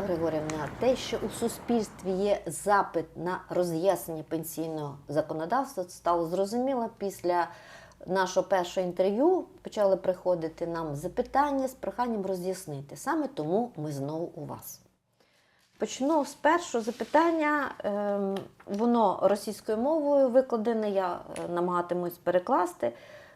Григорівна, те, що у суспільстві є запит на роз'яснення пенсійного законодавства, стало зрозуміло після нашого першого інтерв'ю. Почали приходити нам запитання з проханням роз'яснити. Саме тому ми знову у вас. Почну з першого запитання. Ем, Воно російською мовою викладене, я е, намагатимусь перекласти.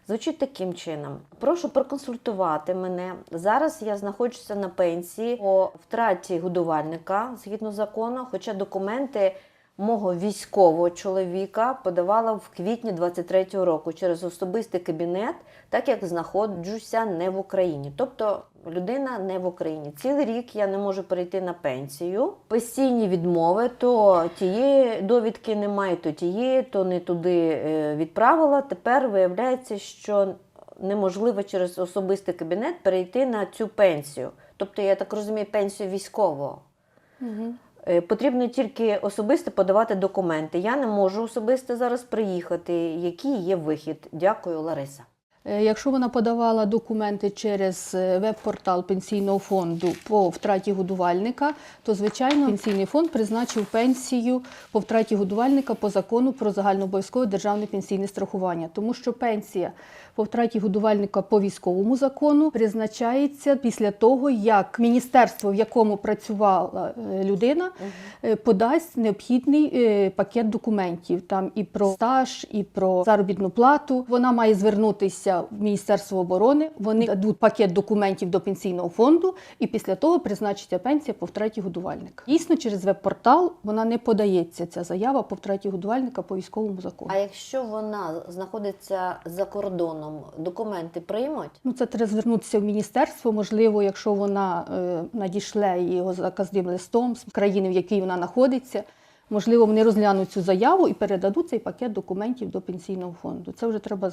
Звучить таким чином: прошу проконсультувати мене. Зараз я знаходжуся на пенсії по втраті годувальника згідно закону, хоча документи мого військового чоловіка подавала в квітні 23-го року через особистий кабінет, так як знаходжуся не в Україні. Тобто людина не в Україні. Цілий рік я не можу перейти на пенсію. Постійні відмови, то тієї довідки немає, то тієї, то не туди е, відправила. Тепер виявляється, що неможливо через особистий кабінет перейти на цю пенсію. Тобто, я так розумію, пенсію військового. Е, Потрібно тільки особисто подавати документи. Я не можу особисто зараз приїхати. Який є вихід? Дякую, Лариса. Е, Якщо вона подавала документи через е, веб-портал пенсійного фонду по втраті годувальника, то звичайно пенсійний фонд призначив пенсію по втраті годувальника по закону про загальнообов'язкове державне пенсійне страхування, тому що пенсія по втраті годувальника по військовому закону призначається після того, як міністерство, в якому працювала е, людина, подасть необхідний пакет документів. Там і про стаж, і про заробітну плату. Вона має звернутися в Міністерство оборони. Вони дадуть пакет документів до пенсійного фонду, і після того призначиться пенсія по втраті годувальника. Дійсно, через веб-портал вона не подається ця заява по втраті годувальника по військовому закону. А якщо вона знаходиться за кордоном, документи приймуть? Ну, це треба звернутися в міністерство. Можливо, якщо вона е, надішле його заказним листом з країни, в якій вона знаходиться. Можливо, вони розглянуть цю заяву і передадуть цей пакет документів до пенсійного фонду. Це вже треба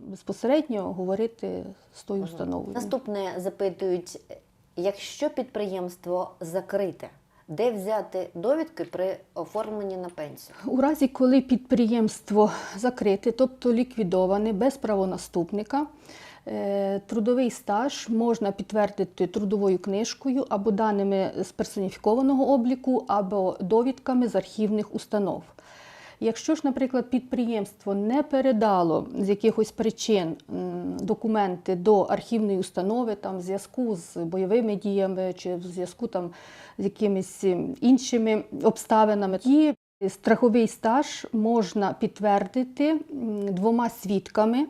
безпосередньо говорити з тою установою. Наступне запитують: якщо підприємство закрите, де взяти довідки при оформленні на пенсію? У разі, коли підприємство закрите, тобто ліквідоване без правонаступника, трудовий стаж можна підтвердити трудовою книжкою або даними з персоніфікованого обліку, або довідками з архівних установ. Якщо ж, наприклад, підприємство не передало з якихось причин документи до архівної установи, там в зв'язку з бойовими діями чи в зв'язку там з якимись іншими обставинами, тоді страховий стаж можна підтвердити двома свідками.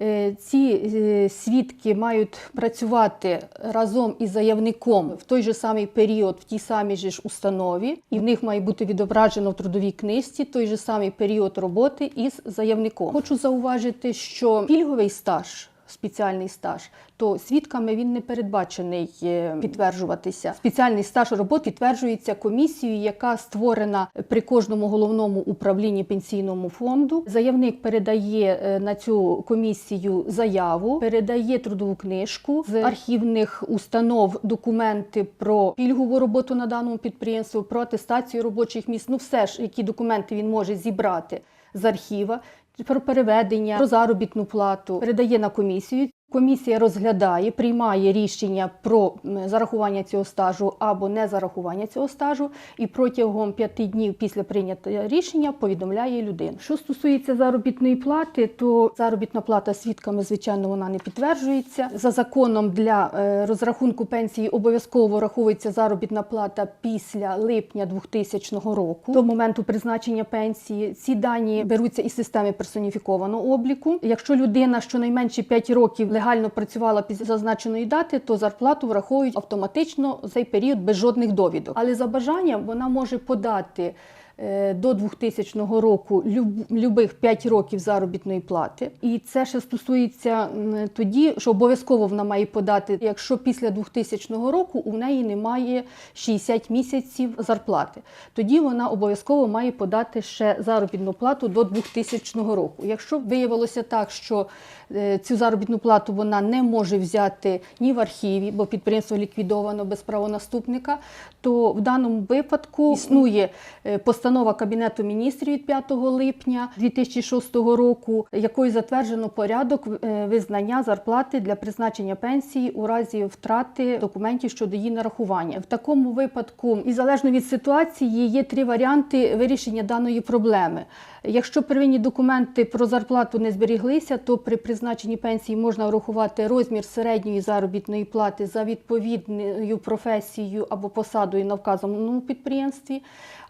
Е, Ці е, свідки мають працювати разом із заявником в той же самий період в тій самій же ж установі, і в них має бути відображено в трудовій книжці той же самий період роботи із заявником. Хочу зауважити, що пільговий стаж. Спеціальний стаж, то свідками він не передбачений е, підтверджуватися. Спеціальний стаж роботи підтверджується комісією, яка створена при кожному головному управлінні пенсійному фонду. Заявник передає е, на цю комісію заяву, передає трудову книжку з архівних установ документи про пільгову роботу на даному підприємстві, про атестацію робочих місць. Ну, все ж, які документи він може зібрати з архіва. Про переведення, про заробітну плату передає на комісію. Комісія розглядає, приймає рішення про зарахування цього стажу або не зарахування цього стажу, і протягом п'яти днів після прийняття рішення повідомляє людину. Що стосується заробітної плати, то заробітна плата свідками, звичайно, вона не підтверджується. За законом для е, розрахунку пенсії обов'язково враховується заробітна плата після липня 2000 року до моменту призначення пенсії. Ці дані беруться із системи персоніфікованого обліку. Якщо людина щонайменше 5 років легально працювала після зазначеної дати, то зарплату враховують автоматично в цей період без жодних довідок. Але за бажанням вона може подати. Е, До 2000 року любих 5 років заробітної плати, і це ще стосується тоді, що обов'язково вона має подати, якщо після 2000 року у неї немає 60 місяців зарплати. Тоді вона обов'язково має подати ще заробітну плату до 2000 року. Якщо виявилося так, що е, цю заробітну плату вона не може взяти ні в архіві, бо підприємство ліквідовано без правонаступника, то в даному випадку існує е, постанова постанова Кабінету міністрів від 5 липня 2006 року, якою затверджено порядок е, визнання зарплати для призначення пенсії у разі втрати документів щодо її нарахування. В такому випадку, і залежно від ситуації, є три варіанти вирішення даної проблеми. Якщо первинні документи про зарплату не зберіглися, то при призначенні пенсії можна врахувати розмір середньої заробітної плати за відповідною професією або посадою на вказаному підприємстві,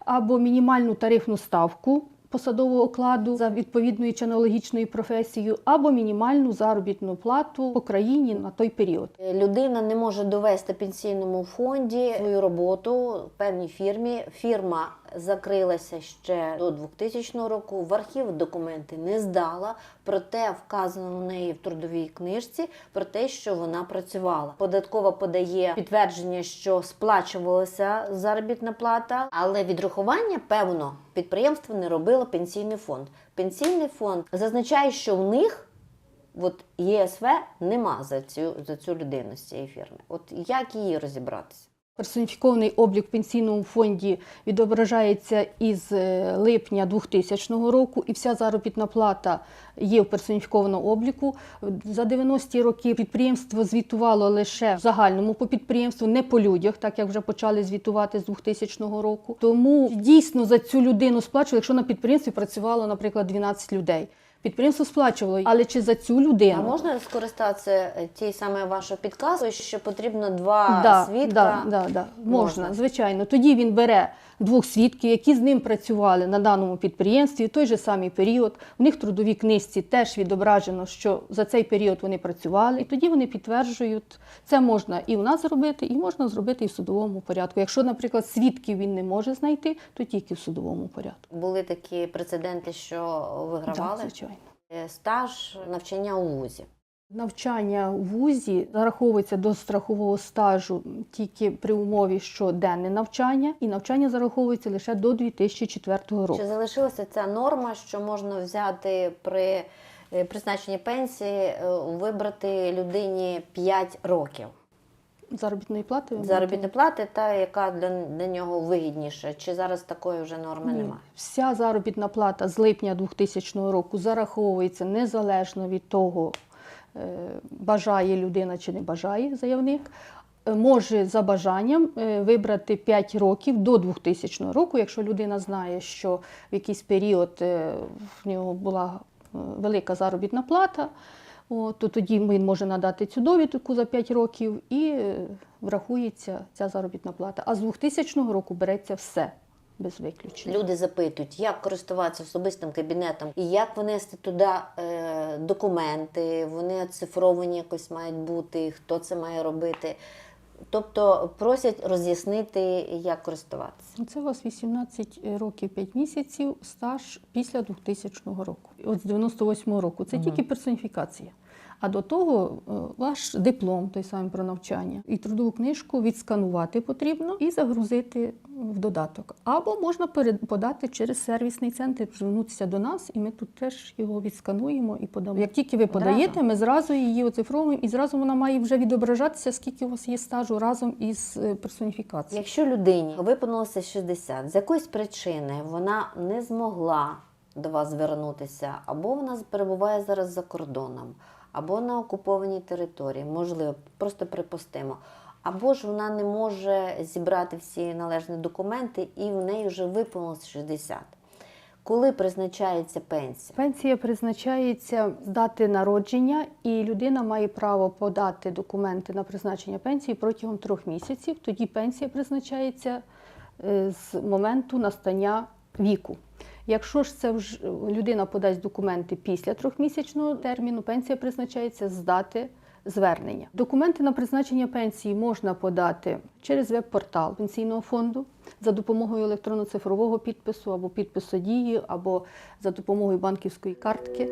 або мінімальну тарифну ставку посадового окладу за відповідною чи аналогічною професією, або мінімальну заробітну плату по країні на той період. Людина не може довести пенсійному фонді свою роботу в певній фірмі. Фірма закрилася ще до 2000 року. В архів документи не здала, проте вказано в неї в трудовій книжці про те, що вона працювала. Податкова подає підтвердження, що сплачувалася заробітна плата, але відрахування, певно, підприємство не робило пенсійний фонд. Пенсійний фонд зазначає, що в них От ЄСВ нема за цю, за цю людину з цієї фірми. От як її розібратися? Персоніфікований облік в пенсійному фонді відображається із е, липня 2000 року, і вся заробітна плата є в персоніфікованому обліку. За 90-ті роки підприємство звітувало лише в загальному по підприємству, не по людях, так як вже почали звітувати з 2000 року. Тому дійсно за цю людину сплачували, якщо на підприємстві працювало, наприклад, 12 людей. Підприємство сплачувало, але чи за цю людину? А можна скористатися е, тією саме вашою підказкою, що потрібно два да, свідка? Да, да, да. Можна, Можна. звичайно. Тоді він бере двох свідків, які з ним працювали на даному підприємстві в той же самий період. У них в трудовій книжці теж відображено, що за цей період вони працювали, і тоді вони підтверджують, це можна і у нас зробити, і можна зробити і в судовому порядку. Якщо, наприклад, свідків він не може знайти, то тільки в судовому порядку. Були такі прецеденти, що вигравали Так, стаж навчання у вузі. Навчання у вузі зараховується до страхового стажу тільки при умові, що денне навчання, і навчання зараховується лише до 2004 року. Чи залишилася ця норма, що можна взяти при е, призначенні пенсії, е, вибрати людині 5 років? Заробітної плати Заробітної плати, та яка для, для нього вигідніша. Чи зараз такої вже норми Ні. немає? Вся заробітна плата з липня 2000 року зараховується незалежно від того, е, бажає людина чи не бажає заявник. Е, Може за бажанням е, вибрати 5 років до 2000 року, якщо людина знає, що в якийсь період в нього була велика заробітна плата, о, то тоді він може надати цю довідку за 5 років і е, врахується ця заробітна плата. А з 2000 року береться все без виключення. Люди запитують, як користуватися особистим кабінетом і як внести туди е, документи, вони оцифровані якось мають бути, хто це має робити. Тобто просять роз'яснити, як користуватися. Це у вас 18 років 5 місяців стаж після 2000 року. От з 98 року. Це тільки персоніфікація. А до того е, ваш диплом, той самий про навчання, і трудову книжку відсканувати потрібно і загрузити в додаток. Або можна подати через сервісний центр, звернутися до нас, і ми тут теж його відскануємо і подамо. Як тільки ви подаєте, ми зразу її оцифровуємо, і зразу вона має вже відображатися, скільки у вас є стажу разом із е, персоніфікацією. Якщо людині виповнилося 60, з якоїсь причини вона не змогла до вас звернутися, або вона перебуває зараз за кордоном, або на окупованій території, можливо, просто припустимо. Або ж вона не може зібрати всі належні документи, і в неї вже виповнилось 60. Коли призначається пенсія? Пенсія призначається з дати народження, і людина має право подати документи на призначення пенсії протягом трьох місяців. Тоді пенсія призначається е, з моменту настання віку. Якщо ж це вже людина подасть документи після трьохмісячного терміну, пенсія призначається з дати звернення. Документи на призначення пенсії можна подати через веб-портал пенсійного фонду за допомогою електронно-цифрового підпису або підпису дії, або за допомогою банківської картки.